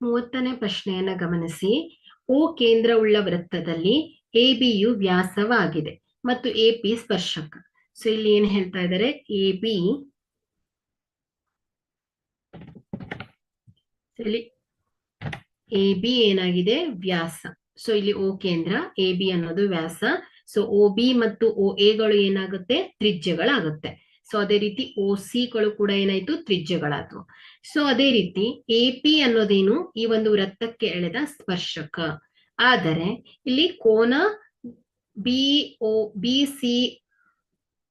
ಮೂವತ್ತನೇ ಪ್ರಶ್ನೆಯನ್ನ ಗಮನಿಸಿ. ಓ ಕೇಂದ್ರವುಳ್ಳ ವೃತ್ತದಲ್ಲಿ ಎ ಬಿಯು ವ್ಯಾಸವಾಗಿದೆ ಮತ್ತು ಎ, ಪಿ ಸ್ಪರ್ಶಕ. ಸೊ ಇಲ್ಲಿ ಏನ್ ಹೇಳ್ತಾ ಇದ್ದಾರೆ ಎ, ಬಿ. ಇಲ್ಲಿ ಎ, ಬಿ ಏನಾಗಿದೆ? ವ್ಯಾಸ. ಸೊ ಇಲ್ಲಿ ಓ ಕೇಂದ್ರ, ಎ, ಬಿ ಅನ್ನೋದು ವ್ಯಾಸ. ಸೊ ಒ ಬಿ ಮತ್ತು ಒ ಎಗಳು ಏನಾಗುತ್ತೆ? ತ್ರಿಜ್ಯಗಳಾಗುತ್ತೆ. ಸೊ ಅದೇ ರೀತಿ ಒ ಗಳು ಕೂಡ ಏನಾಯ್ತು? ತ್ರಿಜ್ಯಗಳಾದವು. ಸೊ ಅದೇ ರೀತಿ ಎ ಪಿ ಅನ್ನೋದೇನು? ಈ ಒಂದು ವೃತ್ತಕ್ಕೆ ಎಳೆದ ಸ್ಪರ್ಶಕ. ಆದರೆ ಇಲ್ಲಿ ಕೋನ B O B C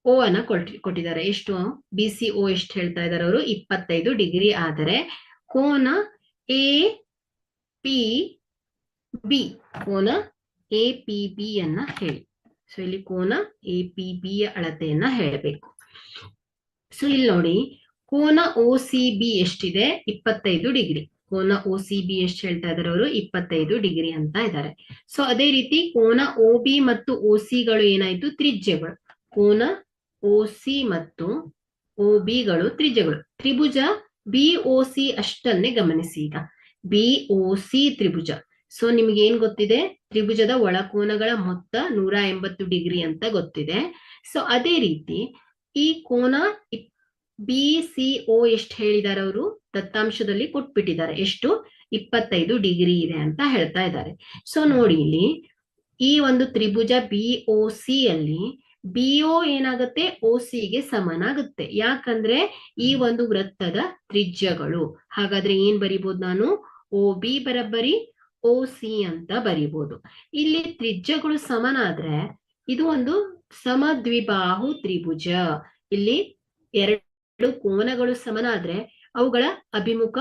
O ಅನ್ನ ಕೊಟ್ಟಿ, ಕೊಟ್ಟಿದ್ದಾರೆ. ಎಷ್ಟು? ಬಿ ಸಿ ಓ ಎಷ್ಟು ಹೇಳ್ತಾ ಇದ್ದಾರೆ ಅವರು? ಇಪ್ಪತ್ತೈದು ಡಿಗ್ರಿ. ಆದರೆ ಕೋನ ಎ ಪಿ ಬಿ ಕೋನ ಎ ಪಿ ಬಿ ಅನ್ನ ಹೇಳಿ. ಸೊ ಇಲ್ಲಿ ಕೋನ ಎ ಪಿ ಬಿ ಯ ಅಳತೆಯನ್ನ ಹೇಳಬೇಕು. ಸೊ ಇಲ್ಲಿ ನೋಡಿ, ಕೋನ ಒ ಸಿ ಬಿ ಎಷ್ಟಿದೆ? ಇಪ್ಪತ್ತೈದು ಡಿಗ್ರಿ. ಕೋನ ಒ ಸಿ ಬಿ ಎಷ್ಟು ಹೇಳ್ತಾ ಇದಾರೆ ಅವರು? ಇಪ್ಪತ್ತೈದು ಡಿಗ್ರಿ ಅಂತ ಇದ್ದಾರೆ ಸೊ ಅದೇ ರೀತಿ ಕೋನ ಒ ಬಿ ಮತ್ತು ಒ ಗಳು ಏನಾಯ್ತು? ತ್ರಿಜ್ಯಗಳು. ಕೋನ ಒ ಸಿ ಮತ್ತು ಒ ಗಳು ತ್ರಿಜ್ಯಗಳು. ತ್ರಿಭುಜ ಬಿ ಒ ಸಿ ಅಷ್ಟನ್ನೇ ಗಮನಿಸಿ ಈಗ. ಬಿ ಒ ಸಿ ತ್ರಿಭುಜ. ಸೊ ನಿಮ್ಗೆ ಏನ್ ಗೊತ್ತಿದೆ? ತ್ರಿಭುಜದ ಒಳಕೋನಗಳ ಮೊತ್ತ ನೂರ ಎಂಬತ್ತು ಡಿಗ್ರಿ ಅಂತ ಗೊತ್ತಿದೆ. ಸೊ ಅದೇ ರೀತಿ ಈ ಕೋನ ಬಿ, ಸಿ ಒ ಎಷ್ಟು ಹೇಳಿದ್ದಾರೆ ಅವರು? ದತ್ತಾಂಶದಲ್ಲಿ ಕೊಟ್ಬಿಟ್ಟಿದ್ದಾರೆ. ಎಷ್ಟು? ಇಪ್ಪತ್ತೈದು ಡಿಗ್ರಿ ಇದೆ ಅಂತ ಹೇಳ್ತಾ ಇದ್ದಾರೆ. ಸೊ ನೋಡಿ ಇಲ್ಲಿ, ಈ ಒಂದು ತ್ರಿಭುಜ ಬಿ ಓ ಸಿ ಅಲ್ಲಿ ಬಿ ಓ ಏನಾಗುತ್ತೆ? ಒ ಗೆ ಸಮನಾಗುತ್ತೆ. ಯಾಕಂದ್ರೆ ಈ ಒಂದು ವೃತ್ತದ ತ್ರಿಜ್ಯಗಳು. ಹಾಗಾದ್ರೆ ಏನ್ ಬರಿಬೋದು ನಾನು? ಓ ಬಿ ಬರಬ್ಬರಿ ಒ ಸಿ ಅಂತ ಬರಿಬೋದು. ಇಲ್ಲಿ ತ್ರಿಜ್ಯಗಳು ಸಮನಾದ್ರೆ ಇದು ಒಂದು ಸಮದ್ವಿಬಾಹು ತ್ರಿಭುಜ. ಇಲ್ಲಿ ಎರಡು ಕೋನಗಳು ಸಮನಾದ್ರೆ ಅವುಗಳ ಅಭಿಮುಖ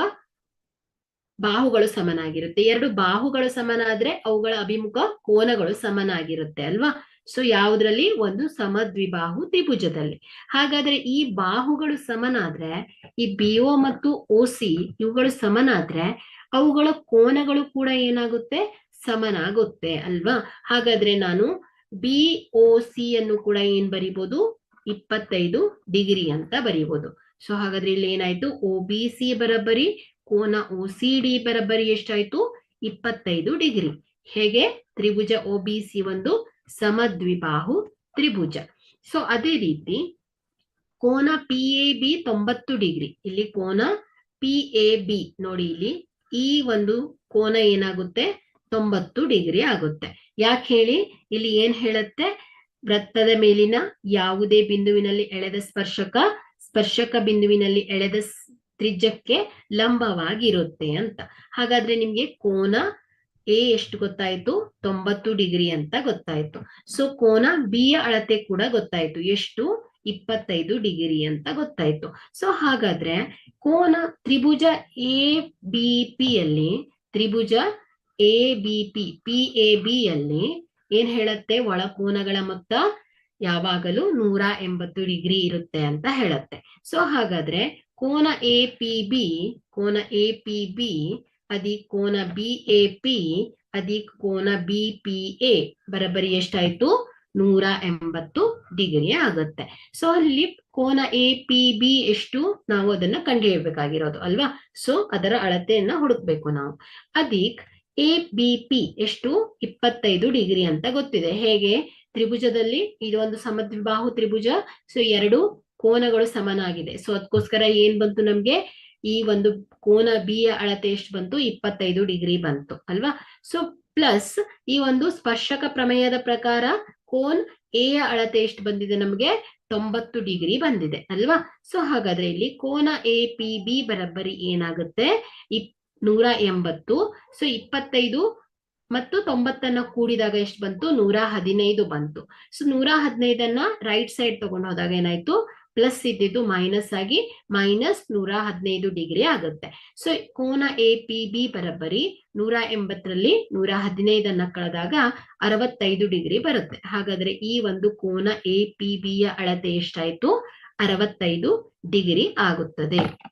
ಬಾಹುಗಳು ಸಮನಾಗಿರುತ್ತೆ. ಎರಡು ಬಾಹುಗಳು ಸಮನಾದ್ರೆ ಅವುಗಳ ಅಭಿಮುಖ ಕೋನಗಳು ಸಮನಾಗಿರುತ್ತೆ ಅಲ್ವಾ? ಸೊ ಯಾವುದ್ರಲ್ಲಿ? ಒಂದು ಸಮದ್ವಿಬಾಹು ತ್ರಿಭುಜದಲ್ಲಿ. ಹಾಗಾದ್ರೆ ಈ ಬಾಹುಗಳು ಸಮನಾದ್ರೆ, ಈ ಬಿಒ ಮತ್ತು ಒ ಸಿ ಇವುಗಳು ಸಮನಾದ್ರೆ ಅವುಗಳ ಕೋನಗಳು ಕೂಡ ಏನಾಗುತ್ತೆ? ಸಮನಾಗುತ್ತೆ ಅಲ್ವಾ? ಹಾಗಾದ್ರೆ ನಾನು ಬಿ ಒ ಸಿ ಅನ್ನು ಕೂಡ ಏನ್ ಬರಿಬಹುದು ಇಪ್ಪತ್ತೈದು ಡಿಗ್ರಿ ಅಂತ ಬರಿಬಹುದು ಸೊ ಹಾಗಾದ್ರೆ ಇಲ್ಲಿ ಏನಾಯ್ತು? ಒ ಬಿ ಸಿ ಬರಬ್ಬರಿ ಕೋನ ಒ ಸಿ ಡಿ ಬರಬ್ಬರಿ ಎಷ್ಟಾಯ್ತು? ಇಪ್ಪತ್ತೈದು ಡಿಗ್ರಿ. ಹೇಗೆ? ತ್ರಿಭುಜ ಒ ಬಿ ಸಿ ಒಂದು ಸಮದ್ವಿಬಾಹು ತ್ರಿಭುಜ. ಸೊ ಅದೇ ರೀತಿ ಕೋನ ಪಿ ಎ ಬಿ ತೊಂಬತ್ತು ಡಿಗ್ರಿ. ಇಲ್ಲಿ ಕೋನ ಪಿ ಎ ಬಿ ನೋಡಿ ಇಲ್ಲಿ ಈ ಒಂದು ಕೋನ ಏನಾಗುತ್ತೆ? ತೊಂಬತ್ತು ಡಿಗ್ರಿ ಆಗುತ್ತೆ. ಯಾಕೆ ಹೇಳಿ? ಇಲ್ಲಿ ಏನ್ ಹೇಳುತ್ತೆ? ವೃತ್ತದ ಮೇಲಿನ ಯಾವುದೇ ಬಿಂದುವಿನಲ್ಲಿ ಎಳೆದ ಸ್ಪರ್ಶಕ ಸ್ಪರ್ಶಕ ಬಿಂದುವಿನಲ್ಲಿ ಎಳೆದ ತ್ರಿಜ್ಯಕ್ಕೆ ಲಂಬವಾಗಿರುತ್ತೆ ಅಂತ. ಹಾಗಾದ್ರೆ ನಿಮ್ಗೆ ಕೋನ ಎ ಎಷ್ಟು ಗೊತ್ತಾಯ್ತು? ತೊಂಬತ್ತು ಡಿಗ್ರಿ ಅಂತ ಗೊತ್ತಾಯ್ತು. ಸೊ ಕೋನ ಬಿ ಯ ಅಳತೆ ಕೂಡ ಗೊತ್ತಾಯ್ತು. ಎಷ್ಟು? ಇಪ್ಪತ್ತೈದು ಡಿಗ್ರಿ ಅಂತ ಗೊತ್ತಾಯ್ತು. ಸೊ ಹಾಗಾದ್ರೆ ಕೋನ ತ್ರಿಭುಜ ಎ ಬಿ ಪಿ ಅಲ್ಲಿ ತ್ರಿಭುಜ A B P P A B ಅಲ್ಲಿ ಏನ್ ಹೇಳತ್ತೆ? ಒಳಕೋನಗಳ ಮೊತ್ತ ಯಾವಾಗಲೂ ನೂರ ಎಂಬತ್ತು ಡಿಗ್ರಿ ಇರುತ್ತೆ ಅಂತ ಹೇಳತ್ತೆ. ಸೊ ಹಾಗಾದ್ರೆ ಕೋನ ಎ ಪಿ ಬಿ, ಕೋನ ಎ ಪಿ ಬಿ ಅದಿ ಕೋನ ಬಿ ಎ ಪಿ ಅದಿ ಕೋನ ಬಿ ಪಿ ಎ ಬರಬರಿ ಎಷ್ಟಾಯ್ತು? ನೂರ ಎಂಬತ್ತು ಡಿಗ್ರಿ ಆಗುತ್ತೆ. ಸೊ ಅಲ್ಲಿ ಕೋನ ಎ ಪಿ ಬಿ ಎಷ್ಟು? ನಾವು ಅದನ್ನ ಕಂಡುಹಿಡಬೇಕಾಗಿರೋದು ಅಲ್ವಾ? ಸೊ ಅದರ ಅಳತೆಯನ್ನ ಹುಡುಕ್ಬೇಕು ನಾವು. ಅದೀಕ್ ಎ ಬಿ ಪಿ ಎಷ್ಟು? ಇಪ್ಪತ್ತೈದು ಡಿಗ್ರಿ ಅಂತ ಗೊತ್ತಿದೆ. ಹೇಗೆ? ತ್ರಿಭುಜದಲ್ಲಿ ಇದು ಒಂದು ಸಮದ್ವಿಬಾಹು ತ್ರಿಭುಜ ಸೊ ಎರಡು ಕೋನಗಳು ಸಮನಾಗಿದೆ. ಸೊ ಅದಕ್ಕೋಸ್ಕರ ಏನ್ ಬಂತು ನಮ್ಗೆ? ಈ ಒಂದು ಕೋನ ಬಿ ಯ ಅಳತೆ ಎಷ್ಟು ಬಂತು? ಇಪ್ಪತ್ತೈದು ಡಿಗ್ರಿ ಬಂತು, ಅಲ್ವಾ? ಸೊ ಪ್ಲಸ್ ಈ ಒಂದು ಸ್ಪರ್ಶಕ ಪ್ರಮೇಯದ ಪ್ರಕಾರ ಕೋನ್ ಎ ಯ ಅಳತೆ ಎಷ್ಟು ಬಂದಿದೆ ನಮ್ಗೆ? ತೊಂಬತ್ತು ಡಿಗ್ರಿ ಬಂದಿದೆ, ಅಲ್ವಾ? ಸೊ ಹಾಗಾದ್ರೆ ಇಲ್ಲಿ ಕೋನ ಎ ಪಿ ಬಿ ಬರಬ್ಬರಿ ಏನಾಗುತ್ತೆ? ಇಪ್ ನೂರ ಎಂಬತ್ತು. ಸೊ ಇಪ್ಪತ್ತೈದು ಮತ್ತು ತೊಂಬತ್ತನ್ನ ಕೂಡಿದಾಗ ಎಷ್ಟು ಬಂತು? ನೂರ ಹದಿನೈದು ಬಂತು. ಸೊ ನೂರ ಹದಿನೈದನ್ನ ರೈಟ್ ಸೈಡ್ ತಗೊಂಡು ಹೋದಾಗ ಏನಾಯ್ತು? ಪ್ಲಸ್ ಇದ್ದಿದ್ದು ಮೈನಸ್ ಆಗಿ ಮೈನಸ್ ನೂರ ಹದಿನೈದು ಡಿಗ್ರಿ ಆಗುತ್ತೆ. ಸೊ ಕೋನ ಎ ಪಿ ಬಿ ಬರಬ್ಬರಿ ನೂರ ಎಂಬತ್ತರಲ್ಲಿ ನೂರ ಹದಿನೈದನ್ನ ಕಳೆದಾಗ ಅರವತ್ತೈದು ಡಿಗ್ರಿ ಬರುತ್ತೆ. ಹಾಗಾದ್ರೆ ಈ ಒಂದು ಕೋನ ಎ ಪಿ ಬಿ ಯ ಅಳತೆ ಎಷ್ಟಾಯ್ತು? ಅರವತ್ತೈದು ಡಿಗ್ರಿ ಆಗುತ್ತದೆ.